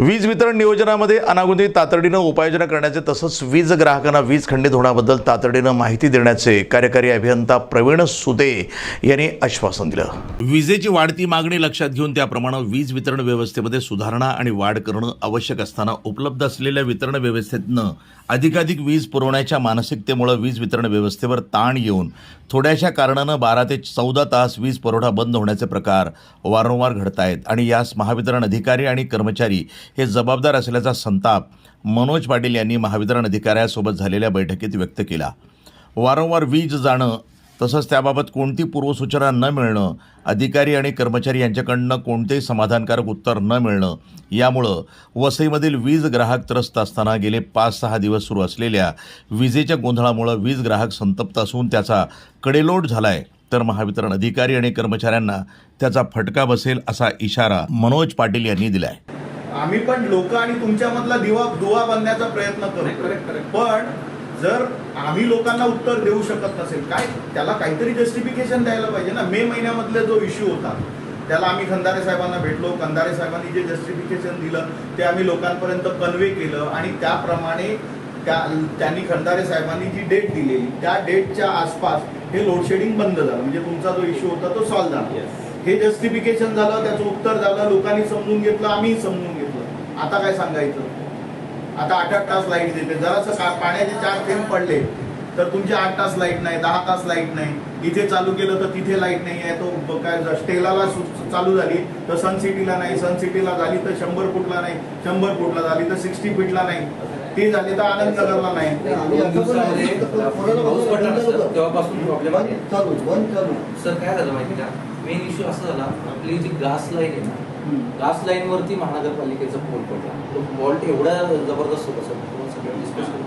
वीज वितरण नियोजनामध्ये अनागोंदी तातडीनं उपाययोजना करण्याचे तसंच वीज ग्राहकांना वीज खंडित होण्याबद्दल तातडीनं माहिती देण्याचे कार्यकारी अभियंता प्रवीण सुदे यांनी आश्वासन दिलं. विजेची वाढती मागणी लक्षात घेऊन त्याप्रमाणे वीज वितरण व्यवस्थेमध्ये सुधारणा आणि वाढ करणं आवश्यक असताना उपलब्ध असलेल्या वितरण व्यवस्थेतनं अधिकाधिक वीज पुरवण्याच्या मानसिकतेमुळे वीज वितरण व्यवस्थेवर ताण येऊन थोड्याशा कारणानं बारा ते चौदा तास वीज पुरवठा बंद होण्याचे प्रकार वारंवार घडत आहेत आणि यास महावितरण अधिकारी आणि कर्मचारी हे जबाबदार असल्याचा संताप मनोज पाटील यांनी महावितरण अधिकाऱ्यासोबत झालेल्या बैठकीत व्यक्त केला. वारंवार वीज जाणं तसंच त्याबाबत कोणती पूर्वसूचना न मिळणं अधिकारी आणि कर्मचारी यांच्याकडनं कोणतेही समाधानकारक उत्तर न मिळणं यामुळं वसईमधील वीज ग्राहक त्रस्त असताना गेले पाच सहा दिवस सुरू असलेल्या विजेच्या गोंधळामुळं वीज ग्राहक संतप्त असून त्याचा कडेलोट झाला आहे तर महावितरण अधिकारी आणि कर्मचाऱ्यांना त्याचा फटका बसेल असा इशारा मनोज पाटील यांनी दिला आहे आम्ही पण लोक आणि तुमच्यामधला दिवा दुवा बनण्याचा प्रयत्न करतो पण जर आम्ही लोकांना उत्तर देऊ शकत नसेल काय? त्याला काहीतरी जस्टिफिकेशन द्यायला पाहिजे ना. मे महिन्यामधला जो इश्यू होता त्याला आम्ही खंदारे साहेबांना भेटलो. खंदारे साहेबांनी जे जस्टिफिकेशन दिलं ते आम्ही लोकांपर्यंत कन्वे केलं आणि त्याप्रमाणे त्या त्यांनी खंदारे साहेबांनी जी डेट दिलेली त्या डेटच्या आसपास हे लोडशेडिंग बंद झालं. म्हणजे तुमचा जो इश्यू होता तो सॉल्व्ह झाला. हे जस्टिफिकेशन झालं त्याचं उत्तर झालं लोकांनी समजून घेतलं आम्ही समजून घेतलं. आता काय सांगायचं? आता आठ आठ तास लाइट देते. जरासं का पाण्याचे चार थेंब पडले तर तुमचे आठ तास लाइट नाही दहा तास लाइट नाही. इथे चालू केलं तर तिथे लाइट नाही आहे. तो काय स्टेलाला चालू झाली तर सन सिटीला नाही. सन सिटीला झाली तर शंभर फुटला नाही. शंभर फुटला झाली तर सिक्स्टी फीटला नाही. ते झाले तर आनंदनगरला नाही. दोन दिवसामध्ये पाऊस पडला ना सर तेव्हापासून प्रॉब्लेम आहे. चालू बंद चालू सर काय झालं माहिती का? मेन इश्यू असा झाला आपली जी ग्लास लाईन आहे ना ग्लास लाईन वरती महानगरपालिकेचा पोल पडला. तो फॉल्ट एवढा जबरदस्त होता सर तुम्हाला करू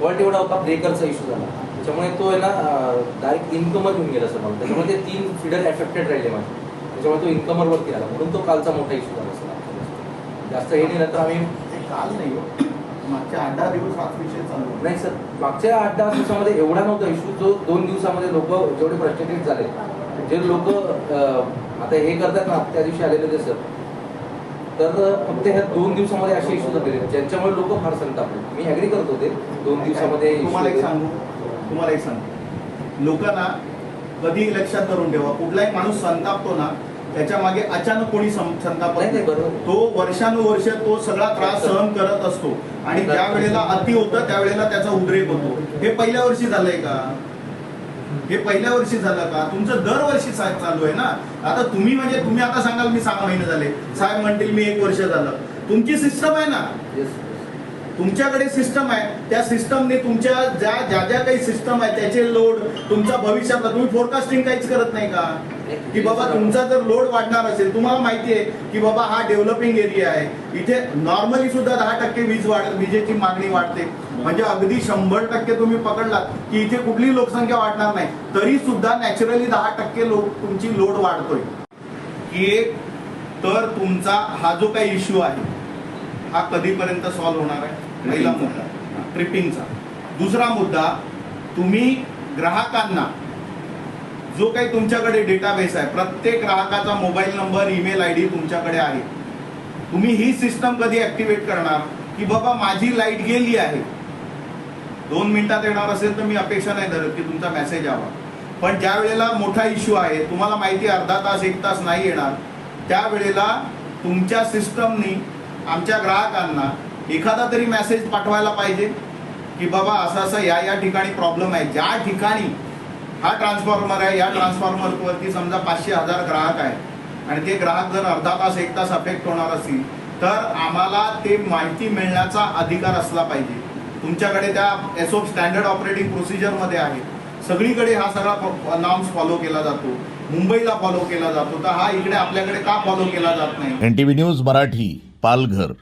फॉल्ट एवढा होता ब्रेकरचा इश्यू झाला. त्याच्यामुळे तो आहे ना डायरेक्ट इन्कमर घेऊन गेला सर मला त्याच्यामुळे ते तीन फिडर एफेक्टेड राहिले माझे त्याच्यामुळे तो इन्कमर वरती आला. म्हणून तो कालचा मोठा इश्यू झाला सर आमच्या जास्त हे नाही नंतर आम्ही काल नाही हो. मागच्या आठ दहा दिवस हाच विषय चालू. नाही सर मागच्या आठ दहा दिवसामध्ये एवढा नव्हता इश्यू जो दोन दिवसामध्ये लोक जेवढे फ्रस्ट्रेटेड झाले. जे लोक आता हे करतात ना त्या दिवशी आलेले ते सर. तर फक्त ह्या दोन दिवसामध्ये असे इश्यू झालेले ज्यांच्यामुळे लोक फार संतापले. मी ॲग्री करत होते दोन दिवसामध्ये तुम्हाला एक सांगू? तुम्हाला एक सांगू? लोकांना कधी लक्षात धरून ठेवा. कुठलाही माणूस संतापतो ना त्याच्यामागे अचानक कोणी सं- संतापत नाही, नाही, नाही. बरोबर. तो वर्षानुवर्ष तो सगळा त्रास सहन करत असतो. आणि ज्या वेळेला अति होतं त्यावेळेला त्याचा उद्रेक होतो. हे पहिल्या वर्षी झालंय का? हे पहिल्या वर्षी झालं का? तुमचं दरवर्षी साहेब चालू आहे ना? आता तुम्ही म्हणजे तुम्ही आता सांगाल मी सहा महिने झाले. साहेब म्हणतील मी एक वर्ष झालं. तुमची सिस्टम आहे ना? तुमच्याकडे सिस्टम आहे. त्या सिस्टमने तुमच्या ज्या ज्या ज्या काही सिस्टम आहे त्याचे लोड तुमचा भविष्यातला तुम्ही फोरकास्टिंग काहीच करत नाही का? की बाबा तुमचा जर लोड वाढणार असेल तुम्हाला माहिती आहे की बाबा हा डेव्हलपिंग एरिया आहे. इथे नॉर्मली सुद्धा दहा टक्के वीज वाढ विजेची मागणी वाढते. म्हणजे अगदी शंभर टक्के तुम्ही पकडलात की इथे कुठलीही लोकसंख्या वाढणार नाही. तरी सुद्धा नॅचरली दहा टक्के लोक तुमची लोड वाढतोय. की एक तर तुमचा हा जो काही इश्यू आहे हा कधीपर्यंत सॉल्व्ह होणार आहे? पहिला मुद्दा. ट्रिपिंगचा दुसरा मुद्दा तुम्ही ग्राहकांना जो काही तुमच्याकडे डेटाबेस आहे प्रत्येक ग्राहकाचा mobile number email I D तुमच्याकडे आहे. तुम्ही ही सिस्टम कधी ऍक्टिव्हेट करणार? की बाबा माझी लाइट गेली आहे. दोन मिनिटात येणार असेल तर मी अपेक्षा नाही धरत की तुमचा मेसेज यावा. पण ज्या वेळेला मोठा इश्यू आहे तुम्हाला माहिती अर्धा तास एक तास नाही येणार. त्यावेळेला तुमच्या सिस्टमनी आमच्या ग्राहकांना एखादा तरी मेसेज पाठवायला पाहिजे की बाबा असं असं या या ठिकाणी प्रॉब्लेम आहे. ज्या ठिकाणी हा ट्रान्सफॉर्मर आहे या ट्रान्सफॉर्मरवरती समजा पाचशे हजार ग्राहक आहे आणि ते ग्राहक जर अर्धा तास एक तास अफेक्ट होणार असतील तर आम्हाला ते माहिती मिळण्याचा अधिकार असला पाहिजे. तुमच्याकडे त्या एसओ स्टँडर्ड ऑपरेटिंग प्रोसिजरमध्ये आहे. सगळीकडे हा सगळा नॉर्म्स फॉलो केला जातो. मुंबईला फॉलो केला जातो. तर हा इकडे आपल्याकडे का फॉलो केला जात नाही? N T V news Marathi. Palghar